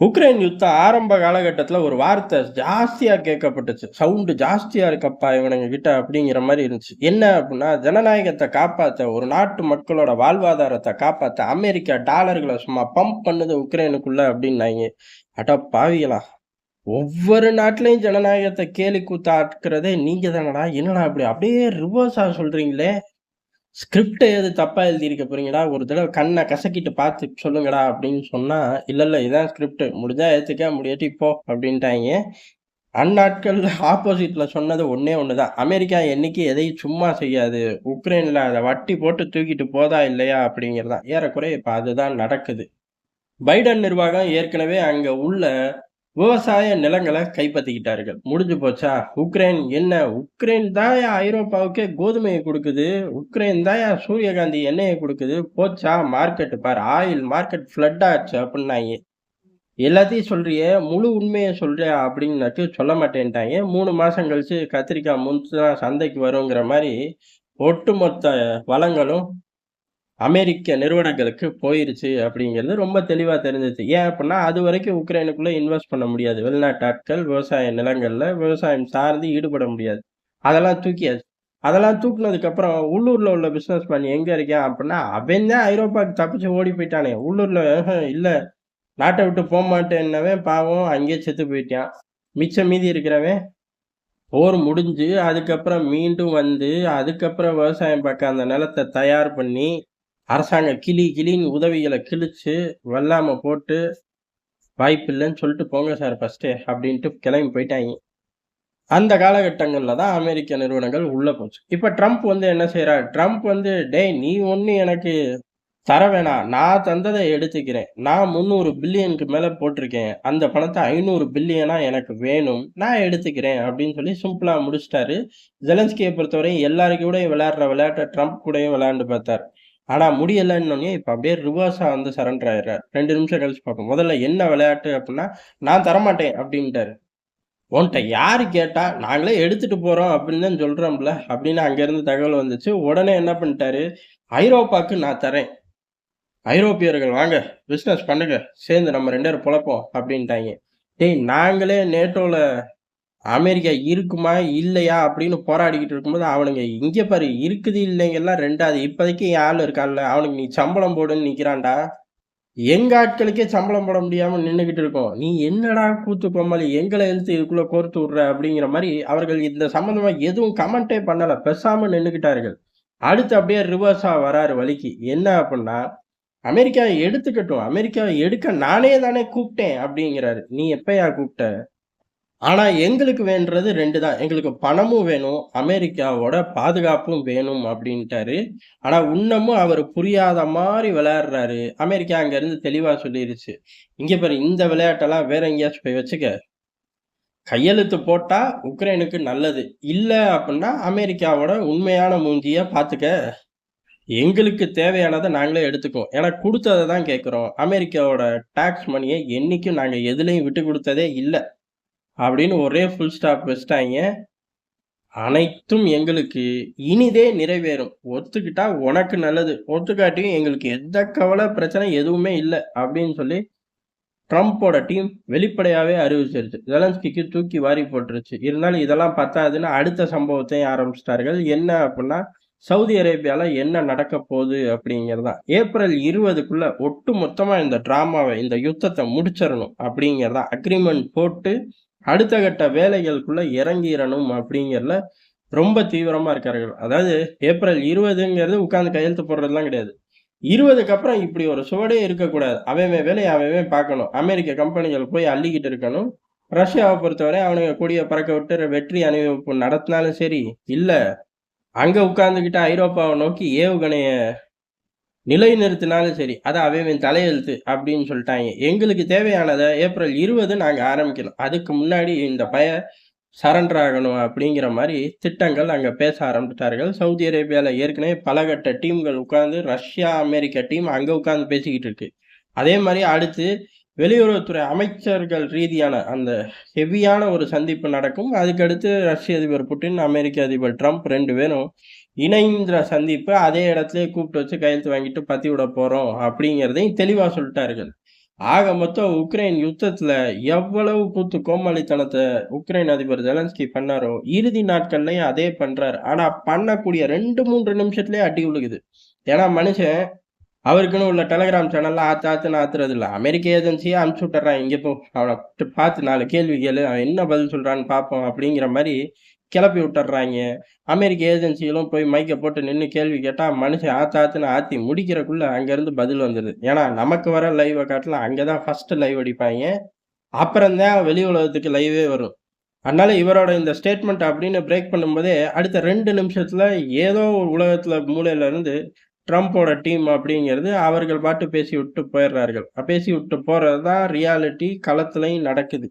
Ukraine யுத்தம் ஆரம்ப காலகட்டத்தில் ஒரு வார்த்தை ஜாஸ்தியாக கேட்கப்பட்டுச்சு. சவுண்டு ஜாஸ்தியாக இருக்கப்பா இவனுங்க கிட்ட அப்படிங்கிற மாதிரி இருந்துச்சு. என்ன அப்படின்னா ஜனநாயகத்தை காப்பாற்ற ஒரு நாட்டு மக்களோட வாழ்வாதாரத்தை காப்பாற்ற அமெரிக்கா டாலர்களை சும்மா பம்ப் பண்ணுது உக்ரைனுக்குள்ள அப்படின்னாங்க அட பாவிகளா! ஒவ்வொரு நாட்டிலையும் ஜனநாயகத்தை கேலி கூத்தாக்குறதே நீங்கள் தானடா! என்னடா அப்படி அப்படியே ரிவர்ஸாக சொல்கிறீங்களே ஸ்கிரிப்ட எது தப்பாக எழுதியிருக்க போறீங்கடா? ஒரு தடவை கண்ணை கசக்கிட்டு பார்த்து சொல்லுங்கடா அப்படின்னு சொன்னால் இல்லை இல்லை இதான் ஸ்கிரிப்ட். முடிஞ்சா ஏற்றுக்க முடியாட்டி போ அப்படின்ட்டாங்க அந்நாட்கள் ஆப்போசிட்டில் சொன்னது ஒன்றே ஒன்று தான் அமெரிக்கா என்னைக்கு எதையும் சும்மா செய்யாது. உக்ரைனில் அதை வட்டி போட்டு தூக்கிட்டு போதா இல்லையா அப்படிங்கிறது தான். ஏறக்குறைய இப்போ அதுதான் நடக்குது. பைடன் நிர்வாகம் ஏற்கனவே அங்கே உள்ள விவசாய நிலங்களை கைப்பற்றிக்கிட்டார்கள். முடிஞ்சு போச்சா? உக்ரைன் என்ன? உக்ரைன் தான் ஐரோப்பாவுக்கே கோதுமையை கொடுக்குது உக்ரைன் தான் சூரியகாந்தி எண்ணெயை கொடுக்குது போச்சா? மார்க்கெட்டு பார் ஆயில் மார்க்கெட் ஃப்ளட் ஆச்சு அப்படின்னாங்க எல்லாத்தையும் சொல்றியே, முழு உண்மையை சொல்றியா? அப்படின்னாக்கு சொல்ல மாட்டேன்ட்டாங்க மூணு மாதம் கழிச்சு கத்திரிக்காய் முத்துனா சந்தைக்கு வருங்கிற மாதிரி ஒட்டுமொத்த வளங்களும் அமெரிக்க நிறுவனங்களுக்கு போயிருச்சு அப்படிங்கிறது ரொம்ப தெளிவாக தெரிஞ்சிச்சு ஏன் அப்படின்னா அது வரைக்கும் உக்ரைனுக்குள்ளே இன்வெஸ்ட் பண்ண முடியாது. வெளிநாட்டு ஆட்கள் விவசாய நிலங்களில் விவசாயம் சார்ந்து ஈடுபட முடியாது. அதெல்லாம் தூக்கியாச்சு. அதெல்லாம் தூக்குனதுக்கப்புறம் உள்ளூரில் உள்ள பிஸ்னஸ் மேன் எங்கே இருக்கேன் அப்படின்னா அவன் தான் ஐரோப்பாவுக்கு தப்பிச்சு ஓடி போயிட்டானே உள்ளூரில் இல்லை நாட்டை விட்டு போக மாட்டேன்னவன் பாவம் அங்கேயே செத்து போயிட்டான். மிச்சம் மீதி இருக்கிறவன் போர் முடிஞ்சு, அதுக்கப்புறம் மீண்டும் வந்து, அதுக்கப்புறம் விவசாயம் பார்க்க அந்த நிலத்த தயார் பண்ணி, அரசாங்கம் கிளி கிளின்னு உதவிகளை கிழிச்சு, வெள்ளாம போட்டு, வாய்ப்பில்லன்னு சொல்லிட்டு போங்க சார் ஃபஸ்ட்டு அப்படின்ட்டு கிளம்பி போயிட்டாங்க அந்த காலகட்டங்களில் தான் அமெரிக்க நிறுவனங்கள் உள்ளே போச்சு. இப்போ ட்ரம்ப் வந்து என்ன செய்கிறார் ட்ரம்ப் வந்து டேய் நீ ஒன்று எனக்கு தர வேணாம். நான் தந்ததை எடுத்துக்கிறேன். நான் 300 பில்லியனுக்கு மேலே போட்டிருக்கேன். அந்த பணத்தை ஐநூறு பில்லியனாக எனக்கு வேணும். நான் எடுத்துக்கிறேன் அப்படின்னு சொல்லி சிம்பிளாக முடிச்சுட்டாரு. ஜெலன்ஸ்கியை பொறுத்தவரையும் எல்லாரு கூடயும் விளையாடுற விளையாட்டை ட்ரம்ப் கூடயும் விளையாண்டு பார்த்தார். ஆனால் முடியலன்னோனே இப்போ அப்படியே ரிவர்ஸாக வந்து சரண்டர் ஆயிடுறார். ரெண்டு நிமிஷம் கழிச்சு பார்ப்போம். முதல்ல என்ன விளையாட்டு அப்படின்னா நான் தரமாட்டேன் அப்படின்ட்டாரு உன்ட்ட யார் கேட்டால் நாங்களே எடுத்துகிட்டு போகிறோம் அப்படின்னு தான் சொல்கிறோம்ல அப்படின்னு அங்கேருந்து தகவல் வந்துச்சு. உடனே என்ன பண்ணிட்டாரு? ஐரோப்பாவுக்கு நான் தரேன். ஐரோப்பியர்கள் வாங்க பிஸ்னஸ் பண்ணுங்க. சேர்ந்து நம்ம ரெண்டு பேரும் பொழப்போம் அப்படின்ட்டாங்க டேய் நாங்களே நேட்டோவில் அமெரிக்கா இருக்குமா? இல்லையா? அப்படின்னு போராடிக்கிட்டு இருக்கும்போது, அவனுங்க இங்கே பாரு இருக்குது இல்லைங்கெல்லாம் ரெண்டாவது இப்போதைக்கு ஆள் இருக்கான்ல, அவனுக்கு நீ சம்பளம் போடுன்னு நிற்கிறான்டா எங்க ஆட்களுக்கே சம்பளம் போட முடியாம நின்றுக்கிட்டு இருக்கோம். நீ என்னடா கூத்து கோமாளி எங்களை எழுத்து இதுக்குள்ள கோர்த்து விடுற அப்படிங்கிற மாதிரி அவர்கள் இந்த சம்மந்தமாக எதுவும் கமெண்ட்டே பண்ணல. பேசாம நின்றுக்கிட்டார்கள் அடுத்து அப்படியே ரிவர்ஸா வராரு வழிக்கு. என்ன அப்படின்னா அமெரிக்காவை எடுத்துக்கட்டும். அமெரிக்காவை எடுக்க நானே தானே கூப்பிட்டேன் அப்படிங்கிறாரு. நீ எப்பயா கூப்பிட்ட? ஆனால் எங்களுக்கு வேண்டது ரெண்டு தான். எங்களுக்கு பணமும் வேணும். அமெரிக்காவோட பாதுகாப்பும் வேணும் அப்படின்ட்டாரு ஆனால் இன்னமும் அவர் புரியாத மாதிரி விளையாடுறாரு. அமெரிக்கா அங்கேருந்து தெளிவாக சொல்லிருச்சு. இங்கே பாரு இந்த விளையாட்டெல்லாம் வேற எங்கேயாச்சும் போய் வச்சுக்க. கையெழுத்து போட்டால் உக்ரைனுக்கு நல்லது. இல்லை அப்படின்னா அமெரிக்காவோட உண்மையான மூஞ்சியை பார்த்துக்க. எங்களுக்கு தேவையானதை நாங்களே எடுத்துக்குவோம். ஏன்னா கொடுத்ததை தான் கேட்குறோம் அமெரிக்காவோட டேக்ஸ் மணியை என்றைக்கும் நாங்கள் எதுலேயும் விட்டு கொடுத்ததே இல்லை அப்படின்னு ஒரே ஃபுல் ஸ்டாப் வச்சிட்டாங்க அனைத்தும் எங்களுக்கு இனிதே நிறைவேறும். ஒத்துக்கிட்டா உனக்கு நல்லது. ஒத்துக்காட்டியும் எங்களுக்கு எந்த கவலை பிரச்சனை எதுவுமே இல்லை அப்படின்னு சொல்லி ட்ரம்ப்போட டீம் வெளிப்படையாகவே அறிவிச்சிருச்சு. ஜெலன்ஸ்கிக்கு தூக்கி வாரி போட்டுருச்சு. இருந்தாலும் இதெல்லாம் பத்தாதுன்னு அடுத்த சம்பவத்தையும் ஆரம்பிச்சிட்டார்கள் என்ன அப்படின்னா சவுதி அரேபியாவில் என்ன நடக்க போகுது அப்படிங்கிறது தான். ஏப்ரல் 20க்குள்ள ஒட்டு மொத்தமாக இந்த ட்ராமாவை இந்த யுத்தத்தை முடிச்சிடணும் அப்படிங்கிறதான் அக்ரிமெண்ட் போட்டு அடுத்த கட்ட வேலைகளுக்குள்ள இறங்கிடணும் அப்படிங்கிறதுல ரொம்ப தீவிரமா இருக்கார்கள். அதாவது ஏப்ரல் இருபதுங்கிறது உட்காந்து கையெழுத்து போடுறதுலாம் கிடையாது. 20க்கு அப்புறம் இப்படி ஒரு சுவடே இருக்கக்கூடாது. அவன் வேலையை வேலைய அவன் பார்க்கணும். அமெரிக்க கம்பெனிகள் போய் அள்ளிக்கிட்டு இருக்கணும். ரஷ்யாவை பொறுத்தவரை அவனுங்க கூடிய பறக்க விட்டு வெற்றி அணிவகுப்பு நடத்தினாலும் சரி, இல்லை அங்கே உட்காந்துக்கிட்டு ஐரோப்பாவை நோக்கி ஏவுகணைய நிலைநிறுத்தினாலும் சரி, அது அவன் தலையெழுத்து அப்படின்னு சொல்லிட்டாங்க எங்களுக்கு தேவையானதை ஏப்ரல் இருபது நாங்கள் ஆரம்பிக்கணும். அதுக்கு முன்னாடி இந்த பய சரண்டர் ஆகணும் அப்படிங்கிற மாதிரி திட்டங்கள் அங்கே பேச ஆரம்பித்தார்கள் சவுதி அரேபியாவில் ஏற்கனவே பலகட்ட டீம்கள் உட்காந்து ரஷ்யா, அமெரிக்க டீம் அங்கே உட்காந்து பேசிக்கிட்டு இருக்கு. அதே மாதிரி அடுத்து வெளியுறவுத்துறை அமைச்சர்கள் ரீதியான அந்த ஹெவியான ஒரு சந்திப்பு நடக்கும். அதுக்கடுத்து ரஷ்ய அதிபர் புட்டின், அமெரிக்க அதிபர் ட்ரம்ப் ரெண்டு பேரும் இணைந்த சந்திப்பு. அதே இடத்துல கூப்பிட்டு வச்சு கையெழுத்து வாங்கிட்டு பத்தி விட போறோம் அப்படிங்கிறதையும் தெளிவா சொல்லிட்டார்கள். ஆக மொத்தம் உக்ரைன் யுத்தத்துல எவ்வளவு கூத்து கோமாளித்தனத்தை உக்ரைன் அதிபர் ஜெலன்ஸ்கி பண்ணாரோ இறுதி நாட்கள்லயும் அதே பண்றாரு. ஆனா பண்ணக்கூடிய ரெண்டு மூன்று நிமிஷத்துலயே அடி விழுகுது ஏன்னா மனுஷன் அவருக்குன்னு உள்ள டெலகிராம் சேனல்ல ஆத்து ஆத்துன்னு ஆத்துறது இல்ல. அமெரிக்க ஏஜென்சியே அனுப்பிச்சு விட்டுறான் இங்கே போ அவனை பார்த்து நாலு கேள்வி கேளு அவன் என்ன பதில் சொல்றான்னு பார்ப்போம் அப்படிங்கிற மாதிரி கிளப்பி விட்டுறாங்க அமெரிக்க ஏஜென்சிகளும் போய் மைக்கை போட்டு நின்று கேள்வி கேட்டால் மனுஷன் ஆத்து ஆத்துன்னு ஆத்தி முடிக்கிறக்குள்ளே அங்கேருந்து பதில் வந்துடுது ஏன்னா நமக்கு வர லைவை காட்டலாம் அங்கே தான் ஃபஸ்ட்டு லைவ் அடிப்பாங்க. அப்புறம்தான் வெளி உலகத்துக்கு லைவே வரும். அதனால இவரோட இந்த ஸ்டேட்மெண்ட் அப்படின்னு பிரேக் பண்ணும்போதே அடுத்த ரெண்டு நிமிஷத்தில் ஏதோ உலகத்தில் மூலையிலேருந்து இருந்து ட்ரம்ப்போட டீம் அப்படிங்கிறது அவர்கள் பாட்டு பேசி விட்டு போயிடுறார்கள். பேசி விட்டு போகிறது தான் ரியாலிட்டி களத்துலையும் நடக்குது.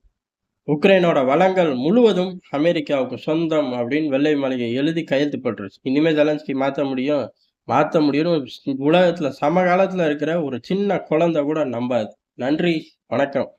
உக்ரைனோட வளங்கள் முழுவதும் அமெரிக்காவுக்கு சொந்தம் அப்படின்னு வெள்ளை மாளிகை எழுதி கையெழுத்து போட்டுருச்சு. இனிமேல் ஜெலன்ஸ்கி மாற்ற முடியும்? மாற்ற முடியும் உலகத்துல சமகாலத்துல இருக்கிற ஒரு சின்ன குழந்தை கூட நம்பாது. நன்றி வணக்கம்.